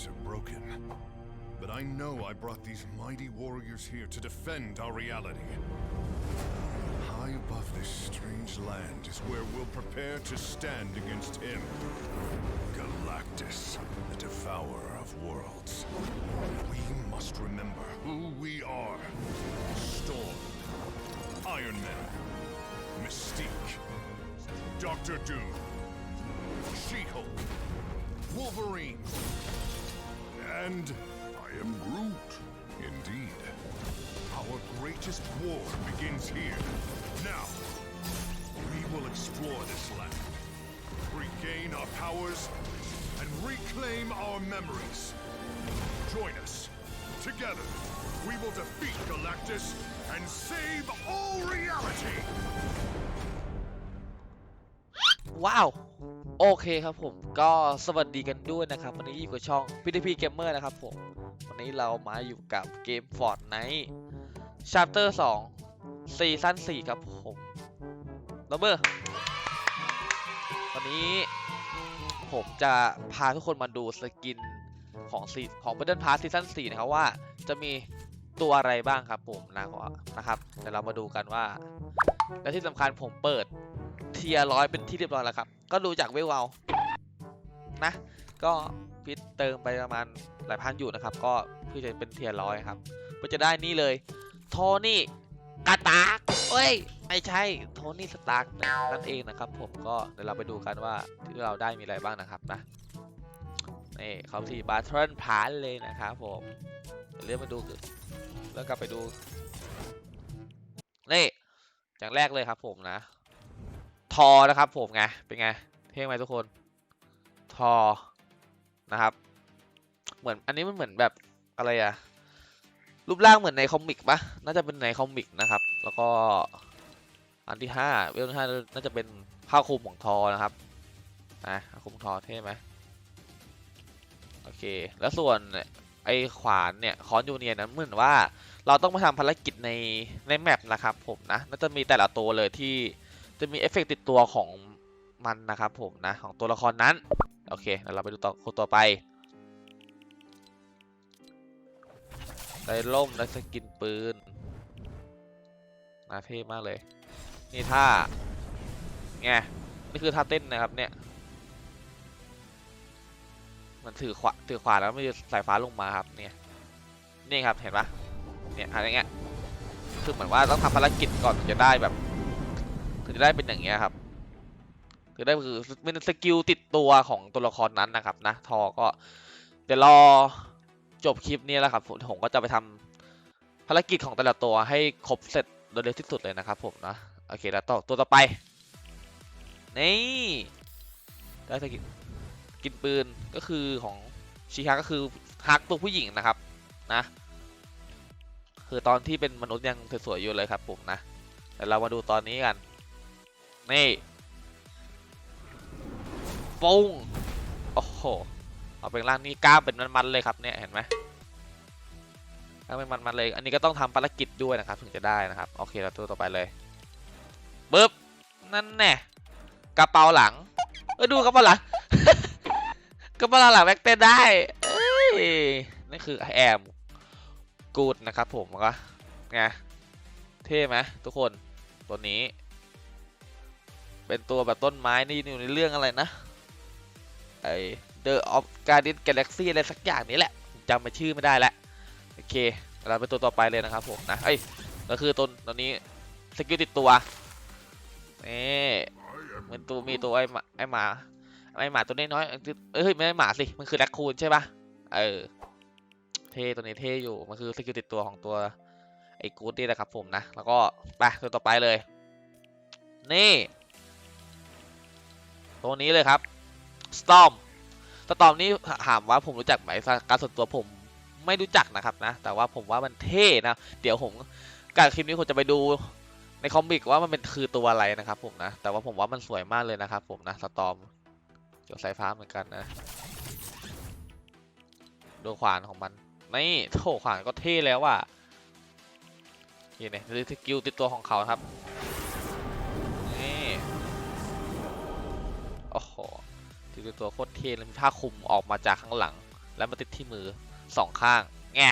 boundaries are broken. But I know I brought these mighty warriors here to defend our reality. High above this strange land is where we'll prepare to stand against him. Galactus, the devourer of worlds. We must remember who we are. Storm, Iron Man, Mystique, Doctor Doom, She-Hulk, Wolverine, and I am Groot. Indeed. Our greatest war begins here. Now, we will explore this land, regain our powers, and reclaim our memories. Join us. Together, we will defeat Galactus and save all reality! Wow. โอเคครับผมก็สวัสดีกันด้วยนะครับ วันนี้อยู่กับช่อง PTP Gamer นะครับผม วันนี้เรามาอยู่กับเกม Fortnite Chapter 2ซีซั่น4ครับผมระเบอร์วันนี้ผมจะพาทุกคนมาดูสกินของซีของ Battle Pass ซีซั่น4นะครับว่าจะมีตัวอะไรบ้างครับผมนะครับนะครับเดี๋ยวเรามาดูกันว่า และที่สำคัญผมเปิด เทียร้อยเป็นที่เรียบร้อยแล้วครับ ก็ดูจากเวลเอานะ ก็พิทเติมไปประมาณหลายพันอยู่นะครับ ก็เพื่อจะเป็นเทียร้อยครับเพื่อจะได้นี่เลยโทนี่กาตาเอ้ย ไม่ใช่โทนี่สตาร์กนั่นเองนะครับ ผมก็เดี๋ยวเราไปดูกันว่าที่เราได้มีอะไรบ้างนะครับนะนี่เขาที่บาร์เทิลพาร์เลยนะครับผมเดี๋ยวเลื่อนมาดูแล้วกลับไปดูนี่อย่างแรกเลยครับผมนะ ทอนะครับ ผมไงเป็นไงเท่ไหมทุกคนทอนะครับ เหมือนอันนี้มันเหมือนแบบอะไรอะรูปร่างเหมือนในคอมิกปะน่าจะเป็นในคอมิกนะครับ แล้วก็อันที่ห้าเวลที่ห้าน่าจะเป็นผ้าคลุมของทอนะครับนะผ้าคลุมทอเท่ไหมโอเค แล้วส่วนไอ้ขวานเนี่ยคอนยูเนียนั้นเหมือนว่า เราต้องมาทำภารกิจในในแมปนะครับผมนะน่าจะมีแต่ละตัวเลยที่ จะมีเอฟเฟกต์ติดตัวของมันนะครับผมนะ ของตัวละครนั้น โอเคเดี๋ยวเราไปดูต่อคนต่อไปได้ล่มได้สกินปืนน่าเท่มากเลย นี่ท่าไงนี่คือท่าเต้นนะครับเนี่ย มันถือขวาถือขวาแล้วมีสายฟ้าลงมาครับเนี่ยนี่ครับเห็นปะเนี่ยอะไรเงี้ยคือเหมือนว่าต้องทำภารกิจก่อนจะได้แบบ ถึงจะได้เป็นอย่างเงี้ยครับคือได้คือเป็นสกิลติดตัวของตัวละครนั้นนะครับนะทอก็เดี๋ยวรอจบคลิปนี้แล้วครับผมก็จะไปทำภารกิจของแต่ละตัวให้ครบเสร็จโดยเร็วที่สุดเลยนะครับผมนะโอเคแล้วต่อตัวต่อไปนี่ได้สกิลกินปืนก็คือของชิฮาก็คือฮักตัวผู้หญิงนะครับนะคือตอนที่เป็นมนุษย์ยังสวยๆอยู่เลยครับผมนะแต่เรามาดูตอนนี้กัน นี่ปุ้งโอ้โหเอาเป็นร่างนี้กล้ามเป็นมันๆเลยครับเนี่ยเห็นไหมกล้ามเป็นมันๆเลย อันนี้ก็ต้องทำภารกิจด้วยนะครับ ถึงจะได้นะครับโอเคเราตัวต่อไปเลยปึ๊บนั่นแน่กระเป๋าหลังเออดูกระเป๋าหลังกระเป๋าหลังแบ็กเต้นได้เอ้ยนี่คือแอมกูดนะครับผมก็ไงเท่ไหมทุกคนตัวนี้ เป็นตัวแบบต้นไม้นี่อยู่ในเรื่องอะไรนะไอ The of Guardian Galaxy อะไรสักอย่างนี้แหละจำมาชื่อไม่ได้แล้วโอเคเราไปตัวต่อไปเลยนะครับผมนะเอ้ยก็คือตัวตัวนี้สกิลติดตัวนี่เหมือนตัวมีตัวไอ้หมาไอ้หมาไอ้หมาตัวน้อยๆเอ้ยไม่ใช่หมาสิมันคือแรคคูนใช่ปะเออเท่ตัวนี้เท่อยู่มันคือสกิลติดตัวของตัวไอ้กูดนี่นะครับผมนะแล้วก็ไปตัวต่อไปเลยนี่ ตัวนี้เลยครับ Storm Storm นี่ถามว่าผมรู้จักไหมการส่วนตัวผมไม่รู้จักนะครับนะ แต่ว่าผมว่ามันเท่นะ เดี๋ยวผมการคลิปนี้ผมจะไปดูในคอมิกว่ามันเป็นคือตัวอะไรนะครับผมนะ แต่ว่าผมว่ามันสวยมากเลยนะครับผมนะ Storm เกี่ยวสายฟ้าเหมือนกันนะดูขวานของมัน นี่โถขวานก็เท่แล้วอะนี่เนี่ยสกิลติดตัวของเขาครับ โอ้โหสกิลติดตัวโคตรเท่เลยมีผ้าคลุมออกมาจากข้างหลัง แล้วมาติดที่มือสองข้างแง่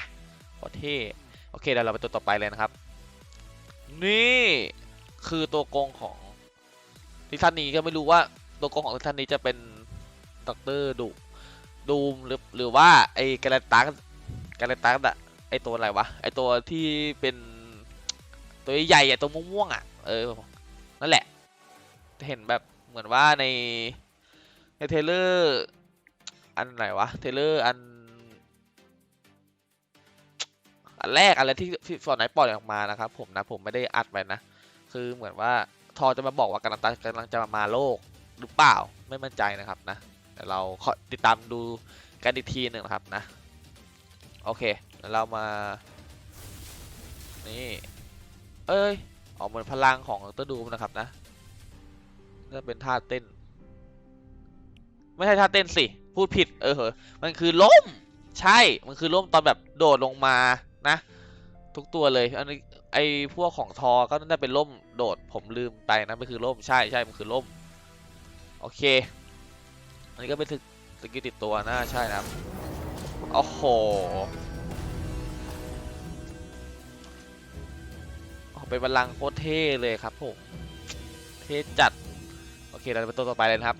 โคตรเท่โอเคเดี๋ยวเราไปตัวต่อไปเลยนะครับ นี่คือตัวโกงของทิท่านนี้ก็ไม่รู้ว่าตัวโกงของทิท่านนี้จะเป็นด็อกเตอร์ดุดูมหรือหรือว่าไอ้กาเลตัสกาเลตัสอะไอ้ตัวอะไรวะไอ้ตัวที่เป็นตัวใหญ่ๆอะตัวม่วงๆอะเออนั่นแหละ เห็นแบบ มือนว่าในในเทเลอร์อันไหนวะเทเลอร์อันอันแรกอะไรที่ที่ฟอร์ไนท์ปล่อยออกมานะครับผมนะผมไม่ได้อัดไว้นะคือเหมือนว่าทอจะมาบอกว่ากำลังตากำลังจะมาโลกหรือเปล่าไม่มั่นใจนะครับนะแต่เราขอติดตามดูกันอีกทีหนึ่งนะครับนะโอเคแล้วเรามานี่เอ้ยออกเหมือนพลังของตัวดูมนะครับนะ น่าเป็นท่าเต้น ไม่ใช่ท่าเต้นสิ พูดผิด เออเหอะมันคือล่มใช่ มันคือล่มตอนแบบโดดลงมานะ ทุกตัวเลย อันนี้ไอพวกของทอ ก็น่าจะเป็นล่มโดด ผมลืมไปนะ มันคือล่ม ใช่ใช่มันคือล่ม โอเค อันนี้ก็เป็นสสกิลติดตัวนะ ใช่นะครับโอ้โหเป็นบัลลังโคตรเท่เลยครับผม เท่จัด โอเค เราจะไปตัวต่อไปเลยนะครับ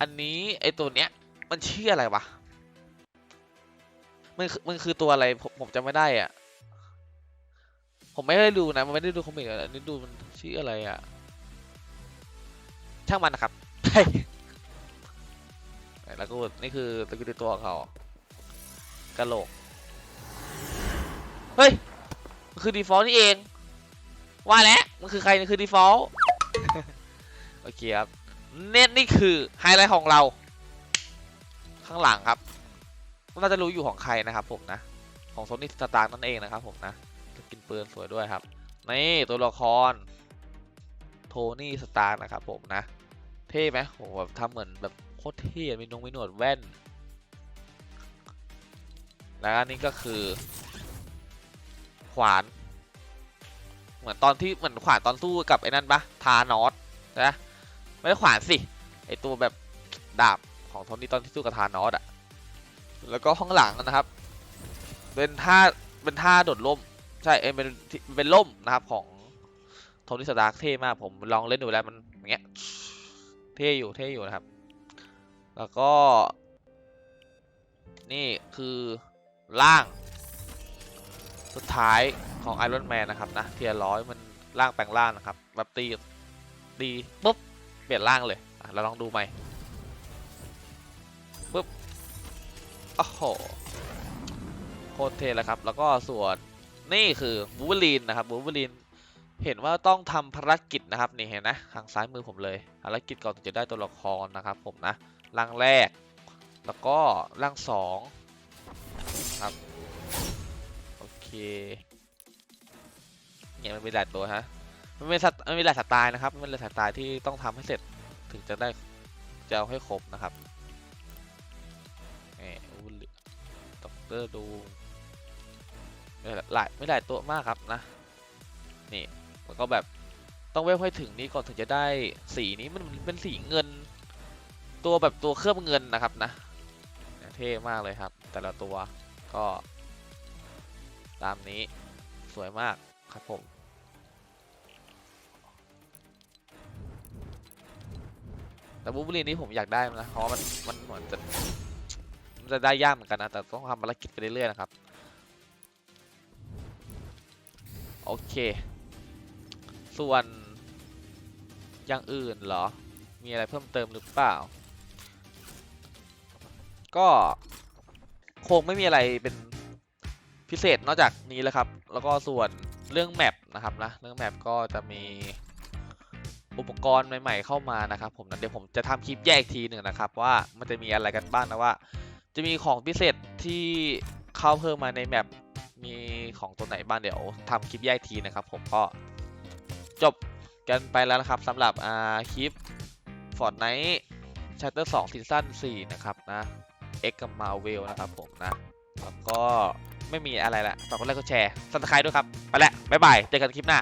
อันนี้ไอตัวเนี้ย มันชื่ออะไรวะ มันคือมันคือตัวอะไร ผมผมจำไม่ได้อะ ผมไม่ได้ดูนะ มันไม่ได้ดูคอมิกอะอันนี้ดูมันชื่ออะไรอะ ช่างมันนะครับแล้วก็นี่คือตะกี้ตัวของเขากะโหลก เฮ้ย คือ default นี่เอง ว่าแล้วมันคือใครคือ default โอเคครับเน็ตนี่คือไฮไลท์ของเรา ข้างหลังครับน่าจะรู้อยู่ของใครนะครับผมนะ ของโซนี่สตาร์นั่นเองนะครับผมนะกินปืนสวยด้วยครับนี่ตัวละครโทนี่สตาร์นะครับผมนะ เท่ไหมโหแบบทำเหมือนแบบโคตรเท่มีนงมีหนวดแว่น แล้วอันนี้ก็คือ ขวาน เหมือนตอนที่เหมือนขวานตอนสู้กับไอ้นั่นปะทานอสนะไม่ได้ขวานสิไอตัวแบบดาบของโทนี่ตอนที่สู้กับทานอสอะแล้วก็ข้างหลังนะครับ เป็นท่าเป็นท่าโดดล่ม ใช่เอเป็นเป็นล่มนะครับของโทนี่สตาร์เท่มากผมลองเล่นดูแล้วมันอย่างเงี้ยเท่อยู่เท่อยู่นะครับ แล้วก็ นี่คือล่าง สุดท้าย ของ Iron Man นนะครับนะเทียร้อยมันร่างแปลงร่างนะครับแบบตีตีปุ๊บเปลี่ยนร่างเลยเราลองดูไหมปุ๊บโอ้โหโคตรเท่เลยครับ แล้วก็ส่วนนี่คือบูเวลีนนะครับบูเวลีนเห็นว่าต้องทำภารกิจนะครับนี่เห็นนะทางซ้ายมือผมเลยภารกิจก่อนถึงจะได้ตัวละครนะครับ ผมนะร่างแรก แล้วก็ร่างสองครับโอเค เนี่ยมันมีหลายตัวฮะ มันเป็นสัตมันมีหลายสไตล์นะครับมันเป็นหลายสไตล์ที่ต้องทำให้เสร็จถึงจะได้จะเอาให้ครบนะครับนี่ด็อกเตอร์ดูหลายไม่หลายตัวมากครับนะ นี่แล้วก็แบบต้องเวฟให้ถึงนี้ก่อนถึงจะได้สีนี้มันเป็นสีเงิน ตัวแบบตัวเคลือบเงินนะครับนะ เท่มากเลยครับ แต่ละตัวก็ ตามนี้สวยมาก ครับผม แต่บูบูลีนนี้ผมอยากได้นะเพราะมันมันเหมือนจะมันจะได้ยากเหมือนกันนะ แต่ต้องทำภารกิจไปเรื่อยๆนะครับ โอเค ส่วนอย่างอื่นเหรอ มีอะไรเพิ่มเติมหรือเปล่า ก็คงไม่มีอะไรเป็นพิเศษนอกจากนี้แล้วครับ แล้วก็ส่วน เรื่องแมปนะครับนะเรื่องแมปก็จะมีอุปกรณ์ใหม่ ๆ เข้ามานะครับผมนะเดี๋ยวผมจะทำคลิปแยกทีหนึ่งนะครับ ว่ามันจะมีอะไรกันบ้างนะว่า จะมีของพิเศษที่เข้าเพิ่มมาในแมปมีของตัวไหนบ้างเดี๋ยวทำคลิปแยกทีนะครับ ผมก็จบกันไปแล้วนะครับสำหรับอ่าคลิป Fortnite Chapter 2 Season 4 นะครับนะ X กับ Marvel นะครับผมนะ แล้วก็ ไม่มีอะไรละฝากกดไลค์กดแชร์สับสไครด้วยครับ ไปแล้วบ๊ายบาย เจอกันคลิปหน้า